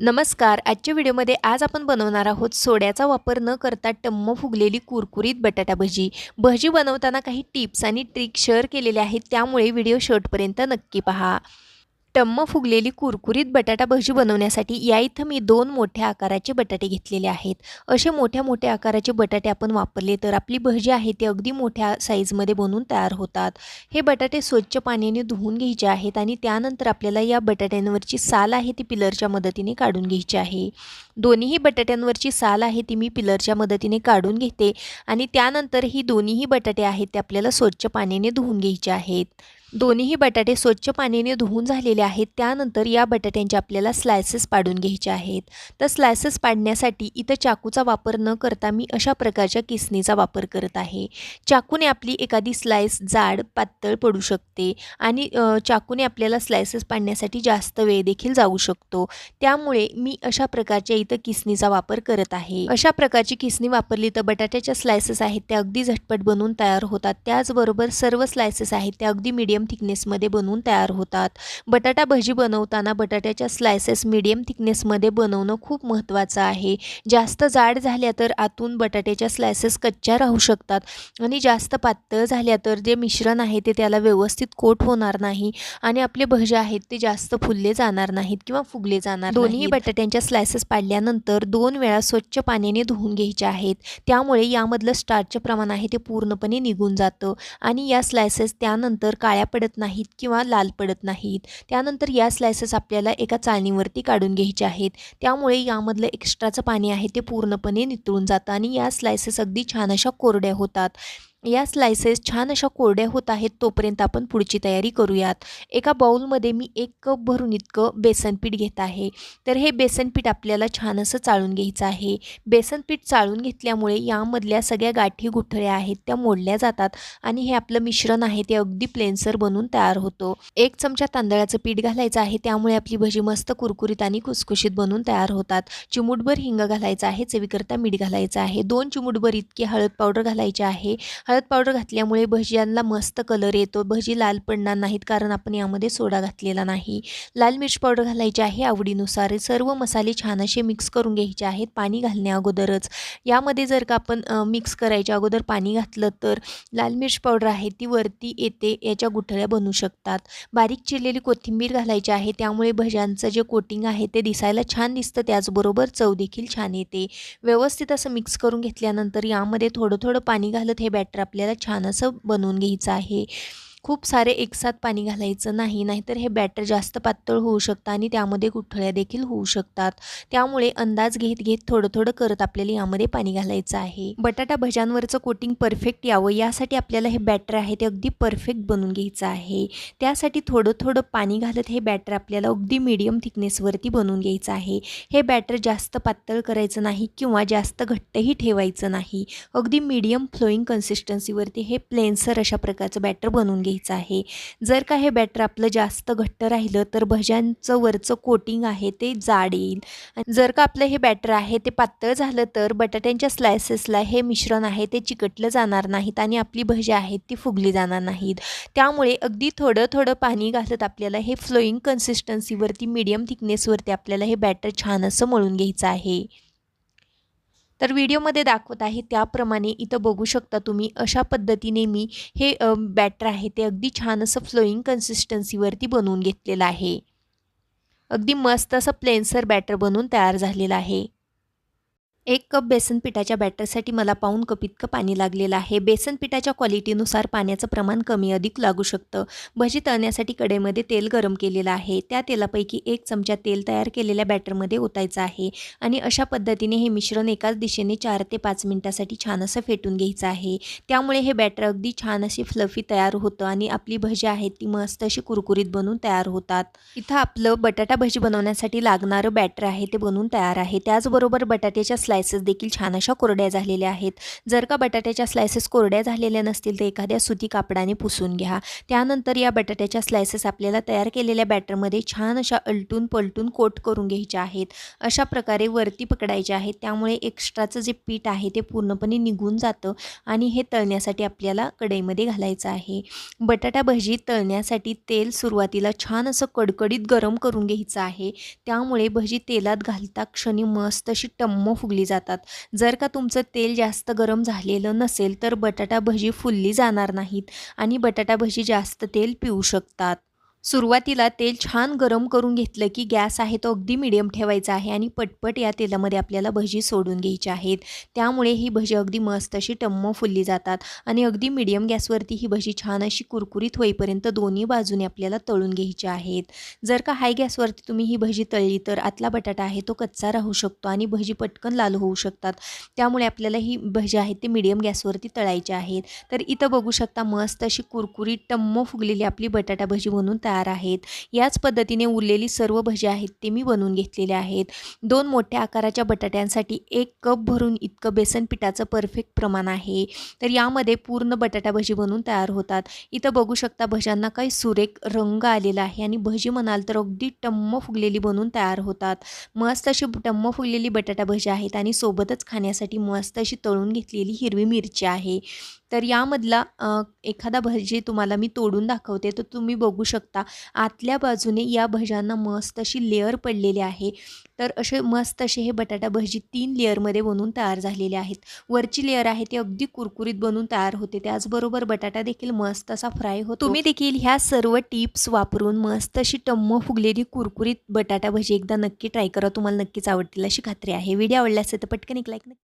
नमस्कार. आजच्या व्हिडिओमध्ये आज आपण बनवणार आहोत सोड्याचा वापर न करता टम्म फुगलेली कुरकुरीत बटाटा भजी. भजी बनवताना काही टिप्स आणि ट्रिक शेअर केलेल्या आहेत त्यामुळे व्हिडिओ शेवटपर्यंत नक्की पहा. टम्म फुगलेली कुरकुरीत बटाटा भजी बनवण्यासाठी या इथं मी दोन मोठ्या आकाराचे बटाटे घेतलेले आहेत. असे मोठ्या मोठ्या आकाराचे बटाटे आपण वापरले तर आपली भजी आहे ते अगदी मोठ्या साईजमध्ये बनवून तयार होतात. हे बटाटे स्वच्छ पाण्याने धुवून घ्यायचे आहेत आणि त्यानंतर आपल्याला या बटाट्यांवरची साल आहे ती पिलरच्या मदतीने काढून घ्यायची आहे. दोन्हीही बटाट्यांवरची साल आहे ती मी पिलरच्या मदतीने काढून घेते आणि त्यानंतर ही दोन्हीही बटाटे आहेत ते आपल्याला स्वच्छ पाण्याने धुवून घ्यायचे आहेत. दोन्हीही बटाटे स्वच्छ पाण्याने धुवून झालेले आहेत. त्यानंतर या बटाट्यांचे आपल्याला स्लायसेस पाडून घ्यायचे आहेत. तर स्लायसेस पाडण्यासाठी इथं चाकूचा वापर न करता मी अशा प्रकारच्या किसणीचा वापर करत आहे. चाकूने आपली एखादी स्लायस जाड पातळ पडू शकते आणि चाकूने आपल्याला स्लायसेस पाडण्यासाठी जास्त वेळ देखील जाऊ शकतो. त्यामुळे मी अशा प्रकारच्या इथं किसणीचा वापर करत आहे. अशा प्रकारची किसणी वापरली तर बटाट्याच्या स्लायसेस आहेत त्या अगदी झटपट बनवून तयार होतात. त्याचबरोबर सर्व स्लायसेस आहेत त्या अगदी मीडियम मिडियम थिकनेसमध्ये बनवून तयार होतात. बटाटा भजी बनवताना बटाट्याच्या स्लायसेस मिडियम थिकनेसमध्ये बनवणं खूप महत्त्वाचं आहे. जास्त जाड झाल्या तर आतून बटाट्याच्या स्लायसेस कच्च्या राहू शकतात आणि जास्त पातळ झाल्या तर जे मिश्रण आहे ते त्याला व्यवस्थित कोट होणार नाही आणि आपले भजे आहेत ते जास्त फुलले जाणार नाहीत किंवा फुगले जाणार दोन्ही बटाट्यांच्या स्लायसेस पाडल्यानंतर दोन वेळा स्वच्छ पाण्याने धुवून घ्यायचे आहेत. त्यामुळे यामधलं स्टार्चचं प्रमाण आहे ते पूर्णपणे निघून जातं आणि या स्लायसेस त्यानंतर काळ्या पडत नाहीत किंवा लाल पडत नाहीत. त्यानंतर या स्लायसेस आपल्याला एका चाळणीवरती काढून घ्यायचे आहेत. त्यामुळे यामधलं एक्स्ट्राचं पाणी आहे ते पूर्णपणे नितळून जातं आणि या स्लायसेस अगदी छान अशा कोरड्या होतात. या स्लायसेस छान अशा कोरड्या होत आहेत तोपर्यंत आपण पुढची तयारी करूयात. एका बाऊलमध्ये मी एक कप भरून इतकं बेसनपीठ घेत आहे. तर हे बेसनपीठ आपल्याला छान असं चाळून घ्यायचं आहे. बेसनपीठ चाळून घेतल्यामुळे यामधल्या सगळ्या गाठी गुठळ्या आहेत त्या मोडल्या जातात आणि हे आपलं मिश्रण आहे ते अगदी प्लेनसर बनून तयार होतो. एक चमचा तांदळाचं पीठ घालायचं आहे त्यामुळे आपली भजी मस्त कुरकुरीत आणि खुसखुशीत बनून तयार होतात. चिमूटभर हिंग घालायचं आहे चवीकरता मीठ घालायचं आहे. दोन चिमूटभर इतकी हळद पावडर घालायची आहे. हळद पावडर घातल्यामुळे भज्यांना मस्त कलर येतो. भजी लाल पडणार नाहीत कारण आपण यामध्ये सोडा घातलेला नाही. लाल मिरची पावडर घालायची आहे आवडीनुसार. सर्व मसाले छान असे मिक्स करून घ्यायचे आहेत पाणी घालण्या अगोदरच. यामध्ये जर का आपण मिक्स करायच्या अगोदर पाणी घातलं तर लाल मिरची पावडर आहे ती वरती येते याच्या गुठळ्या बनू शकतात. बारीक चिरलेली कोथिंबीर घालायची आहे त्यामुळे भज्यांचं जे कोटिंग आहे ते दिसायला छान दिसतं त्याचबरोबर चव देखील छान येते. व्यवस्थित असं मिक्स करून घेतल्यानंतर यामध्ये थोडं थोडं पाणी घालत हे बॅटर आपल्याला छान असं बनवून घ्यायचं आहे. खूप सारे एकसाथ पाणी घालायचं नाही नाहीतर हे बॅटर जास्त पातळ होऊ शकतं आणि त्यामध्ये गुठळ्या देखील होऊ शकतात. त्यामुळे अंदाज घेत घेत थोडं थोडं करत आपल्याला यामध्ये पाणी घालायचं आहे. बटाटा भज्यांवरचं कोटिंग परफेक्ट यावं यासाठी आपल्याला हे बॅटर आहे ते अगदी परफेक्ट बनवून घ्यायचं आहे. त्यासाठी थोडं थोडं पाणी घालत हे बॅटर आपल्याला अगदी मिडियम थिकनेसवरती बनवून घ्यायचं आहे. हे बॅटर जास्त पातळ करायचं नाही किंवा जास्त घट्टही ठेवायचं नाही. अगदी मीडियम फ्लोईंग कन्सिस्टन्सीवरती हे प्लेनसर अशा प्रकारचं बॅटर बनवून घ्यायचं घ्यायचं आहे. जर का हे बॅटर आपलं जास्त घट्ट राहिलं तर भज्यांचं वरचं कोटिंग आहे ते जाड येईल जर का आपलं हे बॅटर आहे ते पातळ झालं तर बटाट्यांच्या स्लायसेसला हे मिश्रण आहे ते चिकटलं जाणार नाहीत आणि आपली भजी आहेत ती फुगली जाणार नाहीत. त्यामुळे अगदी थोडं थोडं पाणी घालत आपल्याला हे फ्लोईंग कन्सिस्टन्सीवरती मीडियम थिकनेसवरती आपल्याला हे बॅटर छान असं मळून घ्यायचं आहे. तर व्हिडिओमध्ये दाखवत आहे त्याप्रमाणे इथं बघू शकता तुम्ही अशा पद्धतीने मी हे बॅटर आहे ते अगदी छान असं फ्लोईंग कन्सिस्टन्सीवरती बनवून घेतलेलं आहे. अगदी मस्त असं प्लेन्सर बॅटर बनवून तयार झालेलं आहे. एक कप बेसन पिठाच्या बॅटरसाठी मला पाऊन कप इतकं पाणी लागलेलं आहे. बेसन पिठाच्या क्वालिटीनुसार पाण्याचं प्रमाण कमी अधिक लागू शकतं. भजी तळण्यासाठी कडेमध्ये तेल गरम केलेलं आहे. त्या तेलापैकी एक चमचा तेल तयार केलेल्या बॅटरमध्ये ओतायचं आहे आणि अशा पद्धतीने हे मिश्रण एकाच दिशेने चार ते पाच मिनटासाठी छान असं फेटून घ्यायचं आहे. त्यामुळे हे बॅटर अगदी छान अशी फ्लफी तयार होतं आणि आपली भजी आहे ती मस्त अशी कुरकुरीत बनवून तयार होतात. इथं आपलं बटाटा भजी बनवण्यासाठी लागणारं बॅटर आहे ते बनवून तयार आहे. त्याचबरोबर बटाट्याच्या स्लायसेस देखील छान अशा कोरड्या झालेल्या आहेत. जर का बटाट्याच्या स्लायसेस कोरड्या झालेल्या नसतील तर एखाद्या सुती कापडाने पुसून घ्या. त्यानंतर या बटाट्याच्या स्लायसेस आपल्याला तयार केलेल्या बॅटरमध्ये छान अशा अलटून पलटून कोट करून घ्यायच्या आहेत. अशा प्रकारे वरती पकडायचे आहेत. त्यामुळे एक्स्ट्राचं जे पीठ आहे ते पूर्णपणे निघून जातं आणि हे तळण्यासाठी आपल्याला कढईमध्ये घालायचं आहे. बटाटा भजी तळण्यासाठी तेल सुरुवातीला छान असं कडकडीत गरम करून घ्यायचं आहे. त्यामुळे भजी तेलात घालता क्षणी मस्त अशी टम्म फुगली जातात. जर का तुमचं तेल जास्त गरम झालेलं नसेल तर बटाटा भजी फुलली जाणार नाहीत आणि बटाटा भजी जास्त तेल पिऊ शकतात. सुरुवातीला तेल छान गरम करून घेतलं की गॅस आहे तो अगदी मिडियम ठेवायचा आहे आणि पटपट या तेलामध्ये आपल्याला भजी सोडून घ्यायची आहेत. त्यामुळे ही भजी अगदी मस्त अशी टम्म फुलली जातात आणि अगदी मिडियम गॅसवरती ही भजी छान अशी कुरकुरीत होईपर्यंत दोन्ही बाजूने आपल्याला तळून घ्यायची आहेत. जर का हाय गॅसवरती तुम्ही ही भजी तळली तर आतला बटाटा आहे तो कच्चा राहू शकतो आणि भजी पटकन लाल होऊ शकतात. त्यामुळे आपल्याला ही भजी आहेत ते मिडियम गॅसवरती तळायची आहेत. तर इथं बघू शकता मस्त अशी कुरकुरीत टम्म फुगलेली आपली बटाटा भजी म्हणून तयार आहेत. याच पद्धतीने उरलेली सर्व भजी आहेत ते मी बनवून घेतलेले आहेत. दोन मोठ्या आकाराच्या बटाट्यांसाठी एक कप भरून इतकं बेसन पिठाचं परफेक्ट प्रमाण आहे. तर यामध्ये पूर्ण बटाटा भजी बनवून तयार होतात. इथं बघू शकता भज्यांना काही सुरेख रंग आलेला आहे आणि भजी म्हणाल तर अगदी टम्म फुगलेली बनवून तयार होतात. मस्त अशी टम्म फुगलेली बटाटा भजी आहेत आणि सोबतच खाण्यासाठी मस्त अशी तळून घेतलेली हिरवी मिरची आहे. तर यामधला एखादा भजी तुम्हाला मी तोडून दाखवते तर तुम्ही बघू शकता. आतल्या बाजूने या भज्यांना मस्त अशी लेअर पडलेली आहे. तर असे मस्त असे हे बटाटा भजी तीन लेअरमध्ये बनवून तयार झालेले आहेत. वरची लेअर आहे ती अगदी कुरकुरीत बनवून तयार होते. त्याचबरोबर बटाटा देखील मस्त असा फ्राय होतो. तुम्ही देखील ह्या सर्व टिप्स वापरून मस्त अशी टम्म फुगलेली कुरकुरीत बटाटा भजी एकदा नक्की ट्राय करा. तुम्हाला नक्कीच आवडतील अशी खात्री आहे. व्हिडिओ आवडल्यास तर पटकन एक लाईक